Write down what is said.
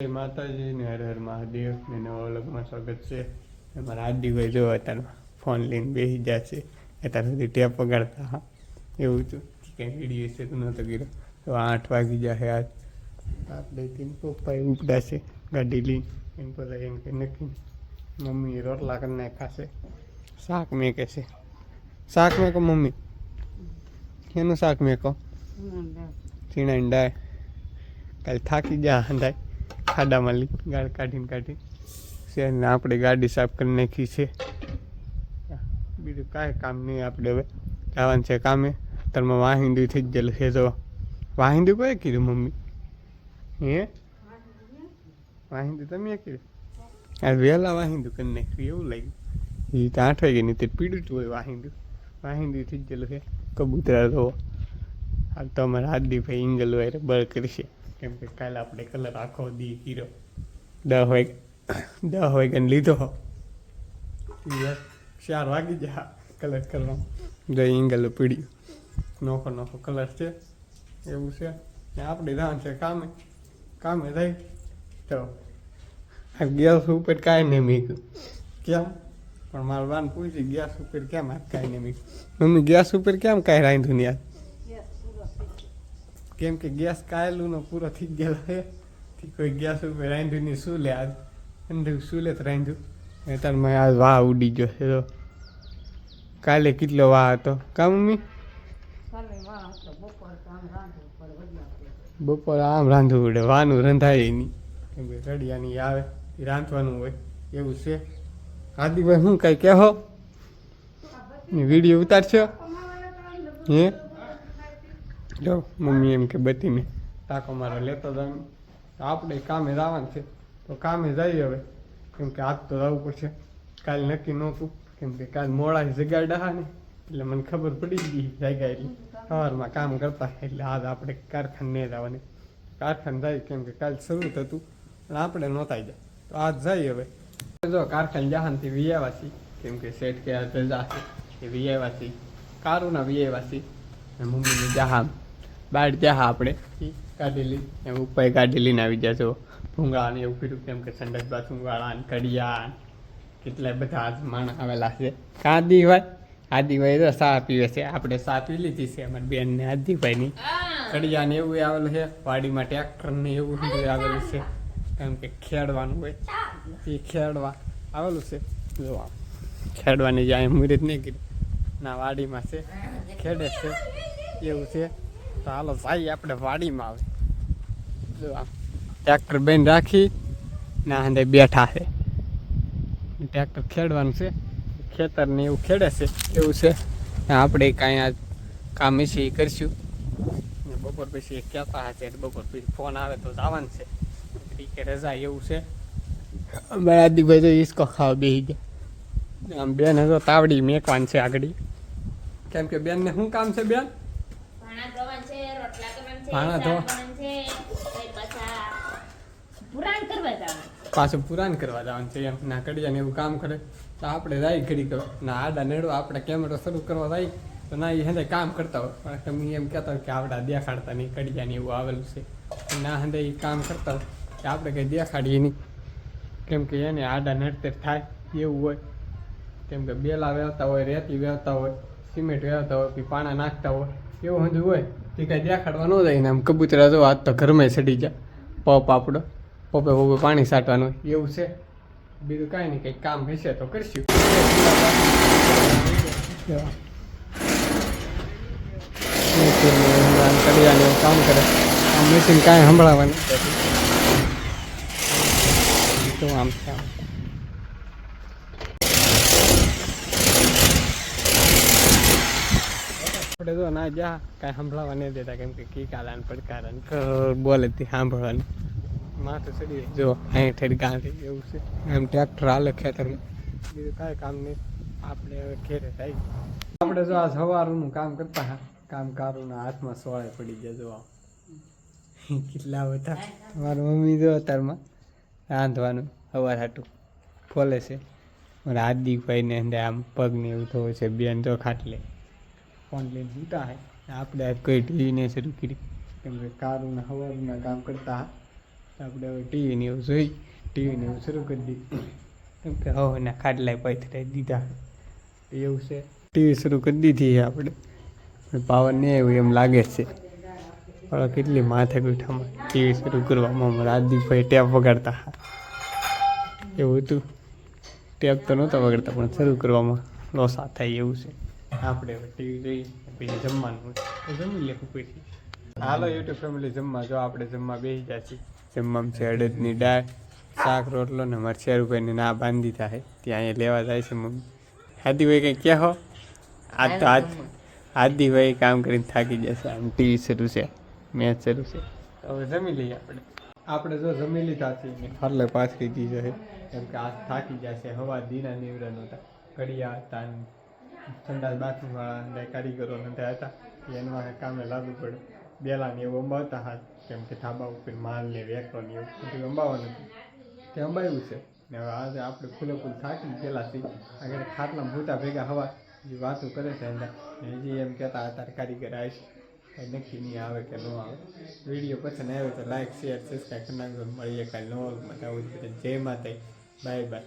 માતાજી ને હર હર મહાદેવ ને નવા વ્લોગમાં સ્વાગત છે. અમારા આદિભાઈ જો અત્યારે ફોન લઈને બેસી છે. અત્યાર સુધી ટેપ પગાડતા હા એવું છું કંઈ વીડિયો છે તો નહોતો ગીરો તો આઠ વાગી જશે આજ. આપણે તીન પપ્પા ઉપડા છે ગાડી લઈને. એમ પેલા એમ કે નક્કી મમ્મી રોટલા કરી ખાશે શાક મેં છે. શાક મેં કહો મમ્મી. એનું શાક મેં કહો ચીણા ડાય કાલે થાકી જા હંધાય ખાડામાં ગાળ કાઢીને કાઢી છે ને આપણે ગાડી સાફ કરી નાખી છે. બીજું કાંઈ કામ નહીં આપણે હવે. જવાનું છે કામે. તારમાં વાહિંદુ થઈ જ ગયેલું છે તો વાહિંદુ કોઈ કીધું, મમ્મી? હે? વાહિંદુ તમે કીધું? આ વહેલા વાહિંદુ કરી નાખ્યું, એવું લાગ્યું. એ તો આઠ વાગે નહીં તે પીડું જ હોય વાહિંદુ વાહિંદુ થઈ જ ગયેલું છે. કબૂતરા જોવો આ તો અમારા હાર્દિકભાઈ ઇંગલ વાયરે બળ કરશે કેમ કે કાલે આપણે કલર આખો દી કીરો દહ વાગ દહ વાગ્યાને લીધો. ચાર વાગી જા કલર કરવાનો. જો ઇંગલ પીડ્યું. નોખો નોખો કલર છે એવું છે. ને આપણે ધાન છે કામે કામે થઈ તો આ ગેસ ઉપર કાંઈ નહીં મીક્યું. કેમ? પણ મારા બાન પૂછી ગેસ ઉપર કેમ આ કાંઈ નહીં મીક્યું? મમ્મી ગેસ ઉપર કેમ કાંઈ રાંધું યાર કેમ કે ગેસ કાયેલુંનો પૂરો થઈ ગયેલો છે. થી કોઈ ગેસ ઉપર રાંધ્યું નહીં શું લે આજ અંદર શું લે રાંધ્યું. રાંધ્યું અત્યારમાં આજ વાહ ઉડી ગયો છે. તો કાલે કેટલો વાહ હતો. કા મમ્મી? બપોર આમ રાંધવું પડે વાનું રંધાય નહીં. કેમ કે રડિયાની આવે એ રાંધવાનું હોય એવું છે. હાર્દિકભાઈ શું કાંઈ કહેવો વીડિયો ઉતારશો? હે? જો, મમ્મી એમ કે બતીને. ટાંકો મારો લેતો તો આપણે કામે જવાનું છે. તો કામે જઈએ હવે. કેમ કે આજ તો જવું પડશે. કાલ નક્કી નહોતું. કેમ કે કાલ મોડા જગાડ્યા હા ને. એટલે મને ખબર પડી ગઈ જાગ્યા એટલે. સવારમાં કામ કરતા. એટલે આજ આપણે કારખાને જવાની. કારખાને જાય કેમ કે કાલ શરૂ થતું. પણ આપણે નહોતા જાય તો આજ જઈએ હવે. જો, કારખાને જહાનથી વિયાવાસી કેમ કે શેઠ કે આજે છે. એ વિયાવાસી કારુના વિયાવાસી મમ્મીની જહામ બાર ત્યાં આપણે. ગાડી લઈ એમ ઉપર કાઢી લઈને આવી જશો ભૂંગળા ને એવું કીધું કેમ કે સંડસ બાથરૂમ વાળા ને કડિયા કેટલા બધા માણસ આવેલા છે. આદિભાઈ આદિભાઈ તો સા પીવે છે. આપણે સા પી લીધી છે અમારી બેન ને આદિભાઈની કડિયા ને. એવું આવેલું છે. વાડીમાં ટ્રેક્ટર ને એવું આવેલું છે. કેમ કે ખેડવાનું હોય. એ ખેડવા આવેલું છે. જો ખેડવાની જાય મુહૂર્ત નહીં કીધું. ના વાડીમાં છે. ખેડે છે. એવું છે. તો હાલો ભાઈ, આપણે વાડીમાં આવે ટ્રેક્ટર બેન રાખી ના અંદર બેઠા છે. ટ્રેક્ટર ખેડવાનું છે. ખેતર ને એવું ખેડે છે. એવું છે. આપણે કાંઈ આ કામ છે એ કરશું. બપોર પછી કહેતા હશે બપોર પછી ફોન આવે તો જવાનું છે. કે રજા એવું છે. અમારા આદિભાઈ તો ઈસકો ખાવા બેસી ગયા. આમ બેન તો તાવડી મેકવાન છે આગળ. કેમ કે બેન ને શું કામ છે બેન? છે, રોટલા કરવાના છે, પછી પાછા પુરાણ કરવા જવાનું. પાછું પુરાણ કરવા જવાનું છે એમ. ના કડિયાને એવું કામ કરે. તો આપણે રાઈ ઘડી કરો ના આડા નેડો આપણે કેમેરો શરૂ કરવા જાય. તો ના એ હંદે કામ કરતા હોય. પણ તમે એમ કહેતા હોય કે આપણા દેખાડતા નહીં કડિયાને એવું આવેલું છે. ના હંદે એ કામ કરતા હોય કે આપણે કંઈ દેખાડીએ નહીં. કેમ કે એને આડા નડતર થાય એવું હોય. કેમ કે બેલા વહેતા હોય રેતી વહેતા હોય સિમેન્ટ વહેતા હોય કે પાણા નાખતા હોય એવું હજુ હોય. એ કાંઈ દેખાડવા ન જાય ને આમ કબૂતરા તો વાત તો ઘરમાં સડી જાય. પપ આપણો પપે પપે પાણી સાટવાનું એવું છે. બીજું કાંઈ નહીં, કંઈક કામ હશે તો કરશું. કડિયાને કામ કરે. આમ મશીન કાંઈ સંભળાવવાનું તો આમ છે. આપણે તો ના જા, કાંઈ સંભળાવવા નહીં દેતા, કેમ કે કી કાલાન પડકારાન કર બોલે તે સાંભળવાનું. માથું ચડી જાય. જો, અહીં ઠેર ગાંધી એવું છે. એમ ટ્રેક્ટર હાલે ખેતરમાં. બીજું કાંઈ કામ નહીં. આપણે હવે ઘેરે થાય. આપણે જો આ સવારનું કામ કરતા હા હાથમાં સોળે પડી ગયા જો કેટલા બધા મારી મમ્મી જો અત્યારમાં રાંધવાનું, સવાર હાટું ખોલે છે. મારા અંદર આમ પગને એવું થયું છે, બેન તો ખાટલે. ફોન લઈને સૂતા હે. આપણે કોઈ ટીવી નહીં શરૂ કરી. કેમ કે કારુના સવારના કામ કરતા આપણે હવે ટીવીની એવું જોઈ ટીવીને એવું શરૂ કરી દીધું. કેમ કે હવે ના ખાટલાય પૈથરાઈ દીધા. એવું છે. ટીવી શરૂ કરી દીધી છે આપણે. પાવર નહીં આવ્યું એમ લાગે છે. પણ કેટલી માથે ગુઠામાં ટીવી શરૂ કરવામાં રાજદીપભાઈ ટેપ વગાડતા એવું હતું. ટેપ તો નહોતા વગાડતા, પણ શરૂ કરવામાં લોસા થાય એવું છે. આપણે ટીવી જોઈએ, પછી જમવાનું જમી લે પછી હાલો, યુટ્યુબ ફેમિલી, જમવા જો આપણે જમવા બેસી જાય છે જમવામાં છે અડદની દાળ, શાક, રોટલો ને અમારે રૂપિયાની ના બાંધી થાય. ત્યાં અહીંયા લેવા જાય છે મમ્મી. હાદીભાઈ કંઈ ક્યાં હો આજ તો આજ હાદીભાઈ કામ કરીને થાકી જશે આમ ટીવી શરૂ છે, મેચ શરૂ છે. હવે જમી લઈએ આપણે. આપણે જો જમી લીધા છે, ને ફરલે પાછળ જી જશે કેમ કે આજ થાકી જશે હવા દીના નીવડા નહોતા ઘડિયા હતા સંડાસ બાથરૂમવાળા કારીગરો ને હતા. એના કામે લાગુ પડે. બેલાને એવું અંબાવતા હાથ કેમ કે ધાબા ઉપર માલ ને વેકરો ને એવું બધું અંબાવવાનું હતું. તે અંબાવ્યું છે. ને હવે આજે આપણે ખુલ્લે ફૂલ થાકી ગયેલા છીએ. આગળ ખાટલા ભૂતા ભેગા હવા જે વાતો કરે છે અંદર. ને હજી એમ કહેતા અત્યારે કારીગર આવીશ નક્કી નહીં આવે કે ન આવે. વીડિયો પસંદ આવ્યો તો લાઈક શેર સબસ્ક્રાઈબ કરી નાખજો. મળીએ કાલે નવા મજા આવું જય માતા બાય બાય